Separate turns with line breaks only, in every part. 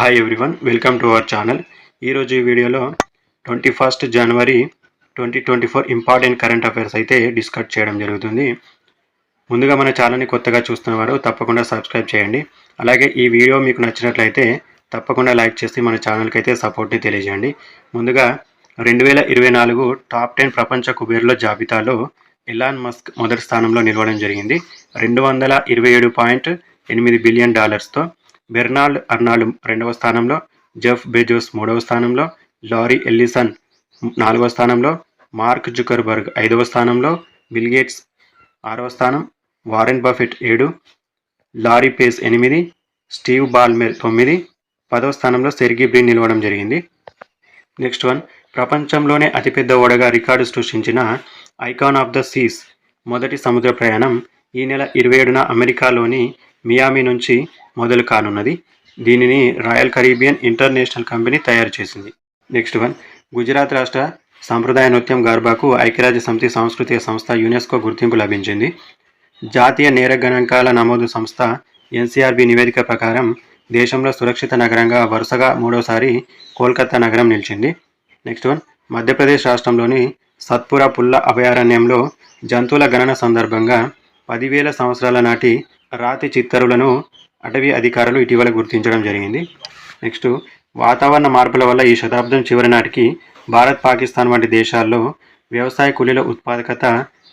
Hi everyone welcome to our channel ఈరోజు ఈ వీడియోలో twenty first January twenty twenty four important current affairs అయితే discuss చేయడం జరుగుతుంది. ముందుగా మన ఛానల్ని కొత్తగా చూస్తున్న వారు తప్పకుండా సబ్స్క్రైబ్ చేయండి. అలాగే ఈ వీడియో మీకు నచ్చినట్లయితే తప్పకుండా లైక్ చేసి మన ఛానల్కి అయితే సపోర్ట్ని తెలియజేయండి. ముందుగా రెండు వేల ఇరవై నాలుగు టాప్ టెన్ ప్రపంచ కుబేర్ల జాబితాలో ఎలాన్ మస్క్ మొదటి స్థానంలో నిలవడం జరిగింది. రెండు వందల ఇరవై ఏడు పాయింట్ ఎనిమిది బిలియన్ డాలర్స్తో బెర్నాల్డ్ అర్నాల్డ్ రెండవ స్థానంలో జెఫ్ బెజోస్ మూడవ స్థానంలో లారీ ఎల్లిసన్ నాలుగవ స్థానంలో మార్క్ జుకర్బర్గ్ ఐదవ స్థానంలో బిల్గేట్స్ ఆరవ స్థానం వారెన్ బఫెట్ ఏడు లారీ పేస్ ఎనిమిది స్టీవ్ బాల్మెర్ తొమ్మిది పదవ స్థానంలో సెర్గీ బ్రీన్ నిలవడం జరిగింది. నెక్స్ట్ వన్ ప్రపంచంలోనే అతిపెద్ద ఓడగా రికార్డు సృష్టించిన ఐకాన్ ఆఫ్ ద సీస్ మొదటి సముద్ర ప్రయాణం ఈ నెల ఇరవై ఏడున అమెరికాలోని మియామి నుంచి మొదలు కానున్నది. దీనిని రాయల్ కరీబియన్ ఇంటర్నేషనల్ కంపెనీ తయారు చేసింది. నెక్స్ట్ వన్ గుజరాత్ రాష్ట్ర సాంప్రదాయ నృత్యం గర్బాకు ఐక్యరాజ్య సమితి సాంస్కృతిక సంస్థ యునెస్కో గుర్తింపు లభించింది. జాతీయ నేర గణాంకాల నమోదు సంస్థ ఎన్సీఆర్బి నివేదిక ప్రకారం దేశంలో సురక్షిత నగరంగా వరుసగా మూడోసారి కోల్కతా నగరం నిలిచింది. నెక్స్ట్ వన్ మధ్యప్రదేశ్ రాష్ట్రంలోని సత్పురా పుల్ల అభయారణ్యంలో జంతువుల గణన సందర్భంగా పదివేల సంవత్సరాల నాటి రాతి చిత్తరులను అటవీ అధికారులు ఇటీవల గుర్తించడం జరిగింది. నెక్స్ట్ వాతావరణ మార్పుల వల్ల ఈ శతాబ్దం చివరి నాటికి భారత్ పాకిస్తాన్ వంటి దేశాల్లో వ్యవసాయ కూలీల ఉత్పాదకత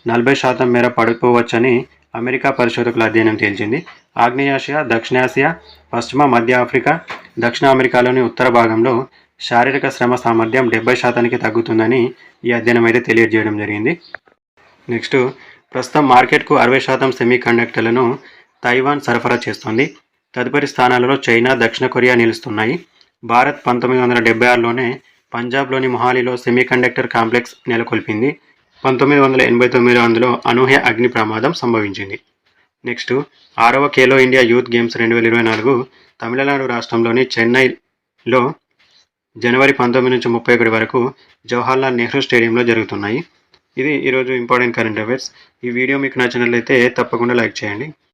నలభై శాతం మేర పడిపోవచ్చని అమెరికా పరిశోధకుల అధ్యయనం తేల్చింది. ఆగ్నేయాసియా దక్షిణాసియా పశ్చిమ మధ్య ఆఫ్రికా దక్షిణ అమెరికాలోని ఉత్తర భాగంలో శారీరక శ్రమ సామర్థ్యం డెబ్బై శాతానికి తగ్గుతుందని ఈ అధ్యయనం అయితే తెలియజేయడం జరిగింది. నెక్స్ట్ ప్రస్తుతం మార్కెట్కు అరవై శాతం సెమీ కండక్టర్లను తైవాన్ సరఫరా చేస్తోంది. తదుపరి స్థానాలలో చైనా దక్షిణ కొరియా నిలుస్తున్నాయి. భారత్ పంతొమ్మిది వందల డెబ్బై ఆరులోనే పంజాబ్లోని మొహాలీలో సెమీ కండక్టర్ కాంప్లెక్స్ నెలకొల్పింది. పంతొమ్మిది వందల ఎనభై తొమ్మిదిలో అందులో అనూహ్య అగ్ని ప్రమాదం సంభవించింది. నెక్స్ట్ ఆరవ ఖేలో ఇండియా యూత్ గేమ్స్ రెండు వేల ఇరవై నాలుగు తమిళనాడు రాష్ట్రంలోని చెన్నైలో జనవరి పంతొమ్మిది నుంచి ముప్పై ఒకటి వరకు జవహర్లాల్ నెహ్రూ స్టేడియంలో జరుగుతున్నాయి. ఇది ఈరోజు ఇంపార్టెంట్ కరెంట్ అఫైర్స్. ఈ వీడియో మీకు నచ్చినట్లయితే తప్పకుండా లైక్ చేయండి.